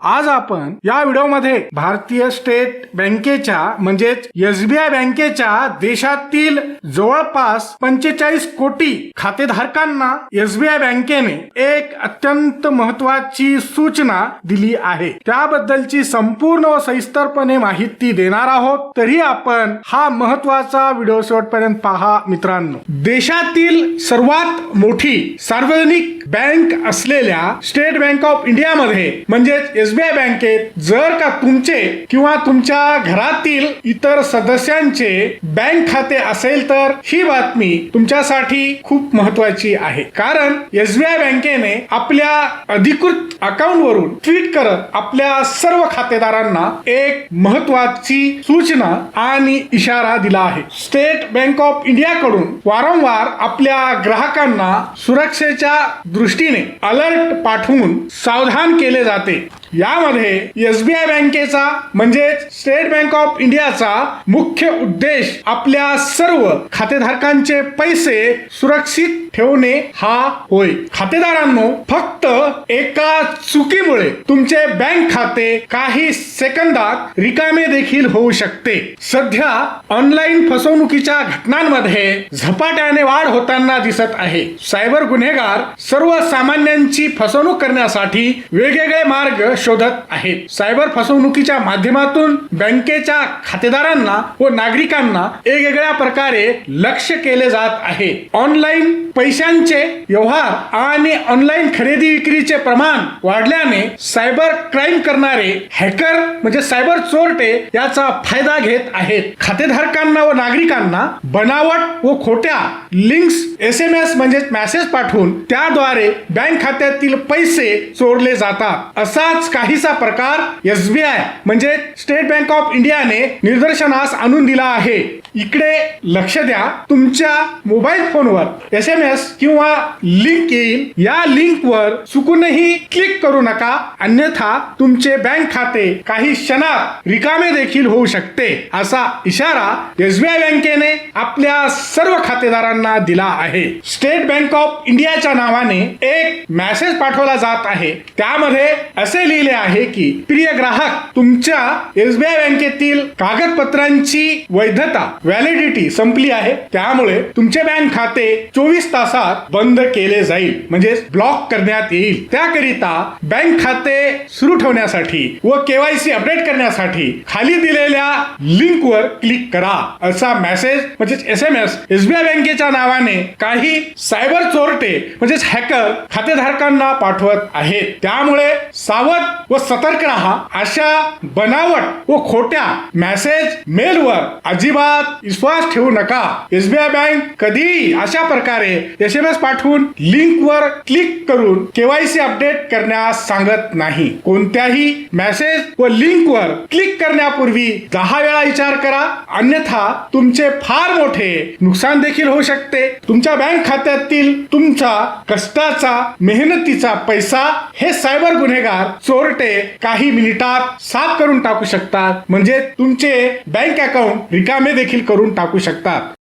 आज आपण या व्हिडिओमध्ये भारतीय स्टेट बँकेच्या म्हणजेच एसबीआय बँकेच्या देशातील जवळपास पंचेचाळीस कोटी खातेधारकांना एसबीआय बँकेने एक अत्यंत महत्वाची सूचना दिली आहे. त्याबद्दलची संपूर्ण व सविस्तरपणे माहिती देणार आहोत. तरी आपण हा महत्त्वाचा व्हिडिओ शेवटपर्यंत पहा मित्रांनो. देशातील सर्वात मोठी सार्वजनिक बँक असलेल्या स्टेट बँक ऑफ इंडियामध्ये म्हणजेच एसबीआय बँकेत जर का तुमचे किंवा तुमच्या घरातील इतर सदस्यांचे बँक खाते असेल तर ही बातमी तुमच्यासाठी खूप महत्वाची आहे. कारण एसबीआय बँकेने आपल्या अधिकृत अकाउंट वरून ट्विट करत आपल्या सर्व खातेदारांना एक महत्वाची सूचना आणि इशारा दिला आहे. स्टेट बँक ऑफ इंडिया कडून वारंवार आपल्या ग्राहकांना सुरक्षेच्या दृष्टीने अलर्ट पाठवून सावधान केले जाते. यामध्ये एसबीआय बँकेचा म्हणजेच स्टेट बँक ऑफ इंडियाचा मुख्य उद्देश आपल्या सर्व खातेधारकांचे पैसे सुरक्षित ठेवणे हा होय. खातेदारांनो फक्त एका चुकीमुळे तुमचे बँक खाते काही सेकंदात रिकामे देखील होऊ शकते. सध्या ऑनलाईन फसवणुकीच्या घटनांमध्ये झपाट्याने वाढ होताना दिसत आहे. सायबर गुन्हेगार सर्वसामान्यांची फसवणूक करण्यासाठी वेगवेगळे मार्ग शोधत आहेत. सायबर फसवणुकीच्या माध्यमातून बँकेच्या खातेदारांना व नागरिकांना वेगवेगळ्या प्रकारे लक्ष केले जात आहे. ऑनलाईन पैशांचे व्यवहार आणि ऑनलाईन खरेदी विक्री विक्रीचे प्रमाण वाढल्याने सायबर क्राईम करणारे हॅकर म्हणजे सायबर चोरटे याचा फायदा घेत आहेत. खातेधारकांना व नागरिकांना बनावट व खोट्या लिंक्स एस एम एस म्हणजे मेसेज पाठवून त्याद्वारे बँक खात्यातील पैसे चोरले जातात. असाच काहीसा प्रकार एसबीआय म्हणजे स्टेट बँक ऑफ इंडियाने निदर्शनास आणून दिला आहे. इकडे लक्ष द्या तुमच्या मोबाईल फोनवर एस एम एस किंवा लिंक येईल. या लिंकवर चुकूनही क्लिक करू नका. अन्यथा तुमचे बँक खाते काही क्षणात रिकामे देखील होऊ शकते. असा इशारा एसबीआय बँकेने आपल्या सर्व खातेदारांना दिला आहे. स्टेट बँक ऑफ इंडियाच्या नावाने एक मेसेज पाठवला जात आहे. त्यामध्ये असे लिहिले आहे की प्रिय ग्राहक तुमच्या एसबीआय बँकेतील कागदपत्रांची वैधता व्हॅलिडिटी संपली आहे. त्यामुळे तुमचे बँक खाते चोवीस तासात बंद केले जाईल. म्हणजे ब्लॉक करण्यात येईल. त्याकरिता बँक खाते सुरू ठेवण्यासाठी व केवायसी अपडेट करण्यासाठी खाली दिलेल्या लिंकवर क्लिक करा. असा मेसेज म्हणजेच एस एम एस एसबीआय बँकेच्या नावाने काही सायबर चोरटे म्हणजेच हॅकर खातेधारकांना पाठवत आहेत. त्यामुळे सावध व सतर्क राहा. अशा बनावट व खोट्या मेसेज मेलवर अजिबात विश्वास ठेवू नका. एसबीआय बँक कधीही अशा प्रकारे एस एम एस पाठवून लिंकवर क्लिक करून केवाय केवायसी अपडेट करण्यास सांगत नाही. कोणत्याही मेसेज व लिंकवर क्लिक करण्यापूर्वी दहा वेळा विचार करा. अन्यथा तुमचे फार मोठे नुकसान देखील होऊ शकते. तुमच्या बँक खात्यातील तुमचा कष्टाचा मेहनतीचा पैसा हे सायबर गुन्हेगार चोरटे काही मिनिटात साफ करून टाकू शकतात. म्हणजे तुमचे बँक अकाउंट रिकामे देखील करून टाकू शकतात.